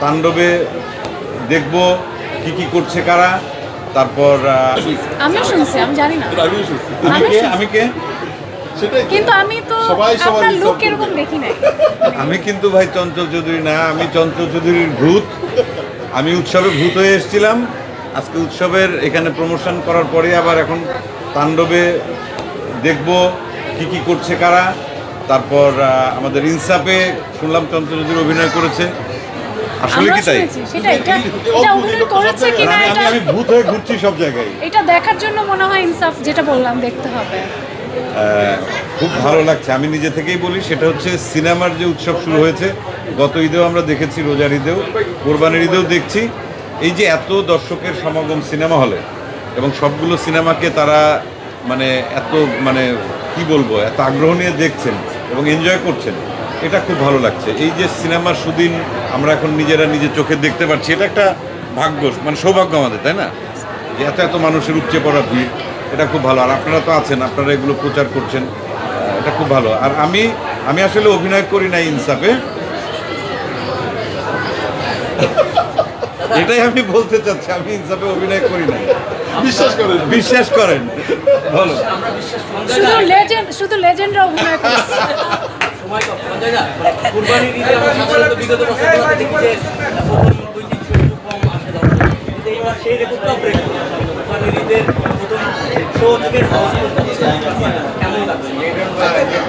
তাণ্ডবে দেখব কি কি করছে কারা তারপর আমিও শুনছি আমি জানি না। আমিও শুনছি। আমি কে? আমি কে? কিন্তু আমি তো সবাই সবার লুক এরকম দেখি নাই। আমি কিন্তু ভাই চঞ্চল চৌধুরী না আমি চঞ্চল চৌধুরীর ভূত। আমি উৎসবে ভূত হয়ে এসেছিলাম। আজকে উৎসবের এখানে প্রমোশন করার পরে আবার এখন তাণ্ডবে দেখব কি কি করছে কারা। তারপর আমাদের ইনসাফে শুনলাম চঞ্চল চৌধুরী অভিনয় করেছে। আসলে কি তাই? সেটা এটা এটা অভিনয় করেছে এটা আমি ভূত হয়ে ঘুরছি সব জায়গায়। এটা দেখার জন্য মনে হয় ইনসাফ যেটা বললাম দেখতে হবে। খুব ভালো লাগছে। আমি নিজে থেকেই বলি সেটা হচ্ছে সিনেমার যে উৎসব শুরু হয়েছে গত ঈদেও আমরা দেখেছি রোজার ঈদেও কোরবানির ঈদেও দেখছি। এই যে এত দর্শকের সমাগম সিনেমা হলে এবং সবগুলো সিনেমাকে তারা মানে এত মানে কি বলব এত আগ্রহ নিয়ে দেখছেন এবং এনজয় করছেন। এটা খুব ভালো লাগছে। এই যে সিনেমার সুদিন আমরা এখন নিজেরা নিজের চোখে দেখতে পাচ্ছি এটা একটা ভাগ্য মানে সৌভাগ্য আমাদের তাই না? যে এত এত মানুষের উপচে পড়া ভিড় এটা খুব ভালো। আর আপনারা তো আছেন আপনারা এগুলো প্রচার করছেন এটা খুব ভালো। আর আমি আমি আসলে অভিনয় করি না ইনসাফে। এটাই আমি বলতে চাচ্ছি আমি ইনসাফে অভিনয় করি না বিশ্বাস করেন। বিশ্বাস করেন। বলো শুধু লেজেন্ড শুধু লেজেন্ডরা অভিনয় করছে।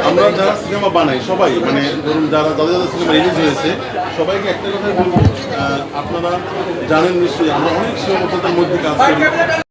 আমরা যারা সিনেমা বানাই, সবাই মানে ধরুন যারা, যাদের যাদের সিনেমা রিলিজ হয়েছে, সবাইকে একটা কথাই বলব আপনারা জানেন নিশ্চয়ই, আমরা অনেক সীমাবদ্ধতার মধ্যে কাজ করি।